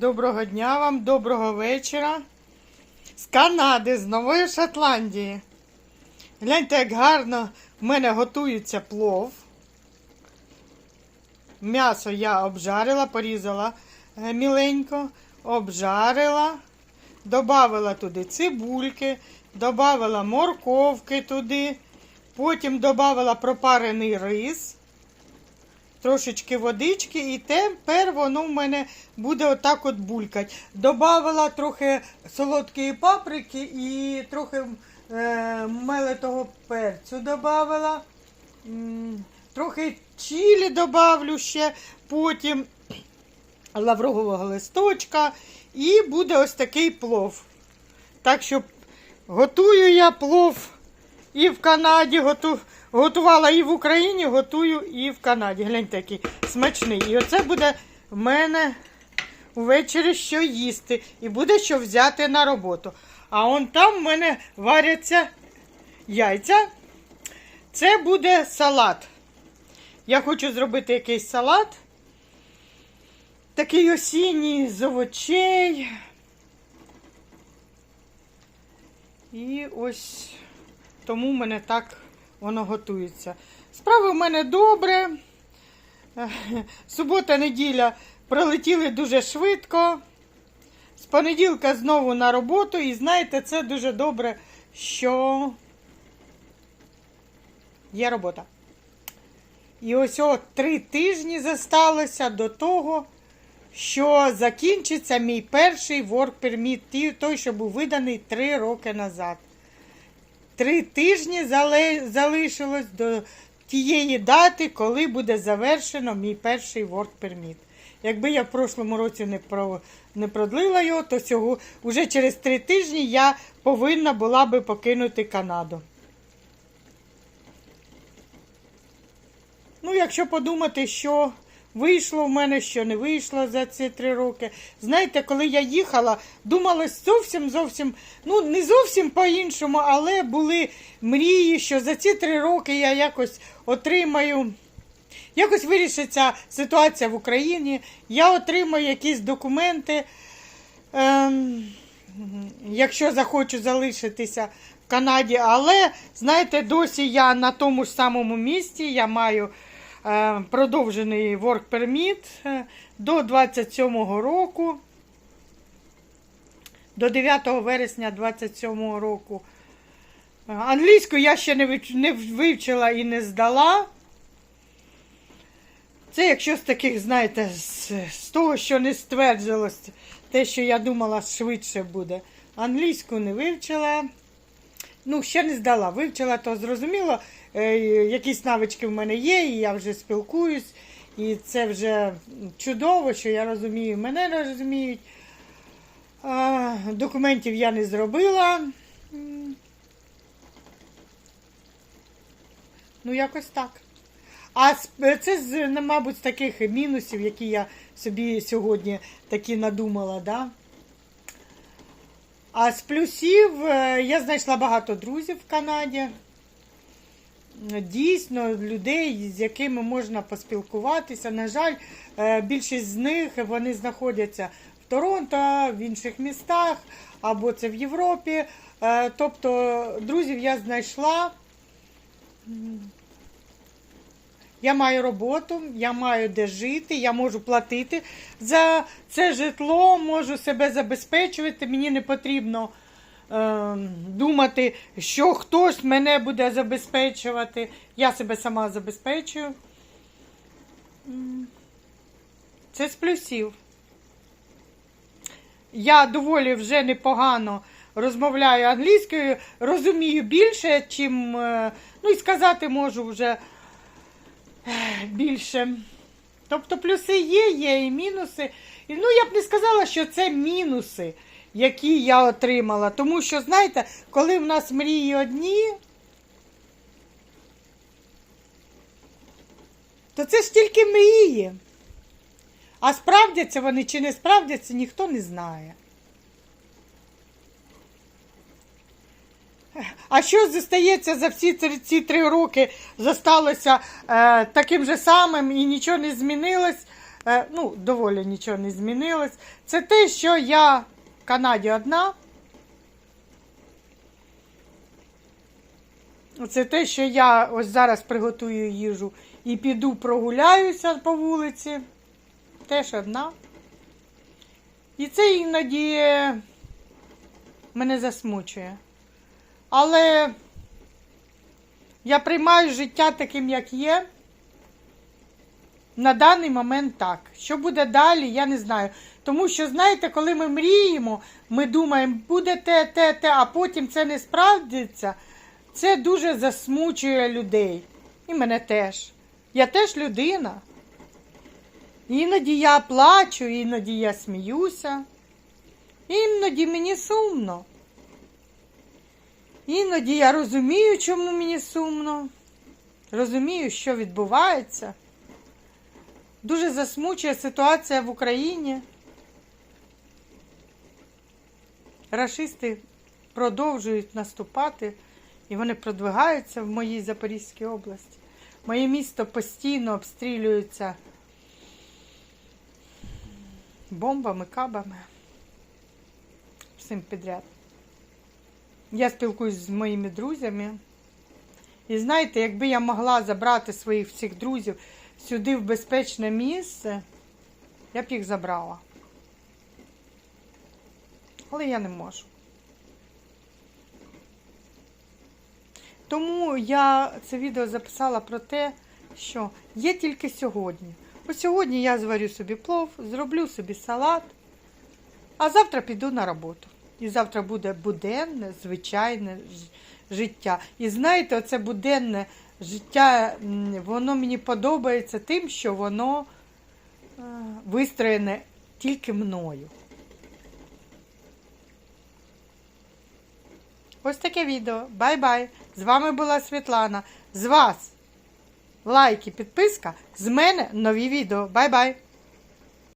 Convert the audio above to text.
Доброго дня вам, доброго вечора. З Канади, з Нової Шотландії. Гляньте, як гарно в мене готується плов. М'ясо я обжарила, порізала е, міленько, обжарила, додавила туди цибульки, додавила морковки туди, потім додавила пропарений рис трошечки водички, і тепер воно в мене буде отак от булькать. Добавила трохи солодкої паприки і трохи е, мелитого перцю добавила. Трохи чилі добавлю ще, потім лаврового листочка. І буде ось такий плов. Так що готую я плов і в Канаді готу... готувала і в Україні, готую і в Канаді. Гляньте, який смачний. І оце буде в мене ввечері що їсти. І буде що взяти на роботу. А он там в мене варяться яйця. Це буде салат. Я хочу зробити якийсь салат. Такий осінній з овочей. І ось тому мене так воно готується. Справи в мене добре. Субота, неділя пролетіли дуже швидко. З понеділка знову на роботу. І знаєте, це дуже добре, що є робота. І ось о три тижні зосталося до того, що закінчиться мій перший work permit, той, що був виданий три роки назад. Три тижні залишилось до тієї дати, коли буде завершено мій перший work permit. Якби я в прошлому році не, про, не продлила його, то цього, вже через три тижні я повинна була би покинути Канаду. Ну, якщо подумати, що вийшло в мене, що не вийшло за ці три роки. Знаєте, коли я їхала, думала зовсім зовсім, ну не зовсім по-іншому, але були мрії, що за ці три роки я якось отримаю. Якось вирішиться ситуація в Україні, я отримаю якісь документи. Ем, якщо захочу залишитися в Канаді, але знаєте, досі я на тому ж самому місці, я маю продовжений work permit е, до 27-го року, до 9 вересня 27-го року. Е, Англійську я ще не вивчила і не здала. Це якщо з таких, знаєте, з, з того, що не стверджилось, те, що я думала, швидше буде. Англійську не вивчила. Ну, ще не здала. Вивчила, то зрозуміло, е, якісь навички в мене є, і я вже спілкуюсь. І це вже чудово, що я розумію, мене розуміють. Документів я не зробила. Ну, якось так. А це, з, мабуть, з таких мінусів, які я собі сьогодні такі надумала, да? А з плюсів е, я знайшла багато друзів в Канаді. Дійсно, людей, з якими можна поспілкуватися. На жаль, е, більшість з них вони знаходяться в Торонто, в інших містах, або це в Європі. Е, Тобто, друзів я знайшла. Я маю роботу, я маю де жити, я можу платити за це житло, можу себе забезпечувати. Мені не потрібно е, думати, що хтось мене буде забезпечувати. Я себе сама забезпечую. Це з плюсів. Я доволі вже непогано розмовляю англійською, розумію більше, чим, е, ну і сказати можу вже більше. Тобто плюси є, є і мінуси. І, ну, я б не сказала, що це мінуси, які я отримала. Тому що, знаєте, коли в нас мрії одні, то це ж тільки мрії. А справдяться вони чи не справдяться, ніхто не знає. А що зостається за всі ці, три роки, зосталося е, таким же самим і нічого не змінилось. Е, ну, доволі нічого не змінилось. Це те, що я в Канаді одна. Це те, що я ось зараз приготую їжу і піду прогуляюся по вулиці. Теж одна. І це іноді мене засмучує. Але я приймаю життя таким, як є. На даний момент так. Що буде далі, я не знаю. Тому що, знаєте, коли ми мріємо, ми думаємо, буде те, те, те, а потім це не справдиться, це дуже засмучує людей. І мене теж. Я теж людина. Іноді я плачу, іноді я сміюся. Іноді мені сумно. Іноді я розумію, чому мені сумно. Розумію, що відбувається. Дуже засмучує ситуація в Україні. Рашисти продовжують наступати, і вони продвигаються в моїй Запорізькій області. Моє місто постійно обстрілюється бомбами, кабами. Всім підряд. Я спілкуюсь з моїми друзями. І знаєте, якби я могла забрати своїх всіх друзів сюди в безпечне місце, я б їх забрала. Але я не можу. Тому я це відео записала про те, що є тільки сьогодні. Ось сьогодні я зварю собі плов, зроблю собі салат, а завтра піду на роботу. І завтра буде буденне, звичайне життя. І знаєте, оце буденне життя, воно мені подобається тим, що воно е, вистроєне тільки мною. Ось таке відео. Бай-бай! З вами була Світлана. З вас лайки, підписка, з мене нові відео. Бай-бай!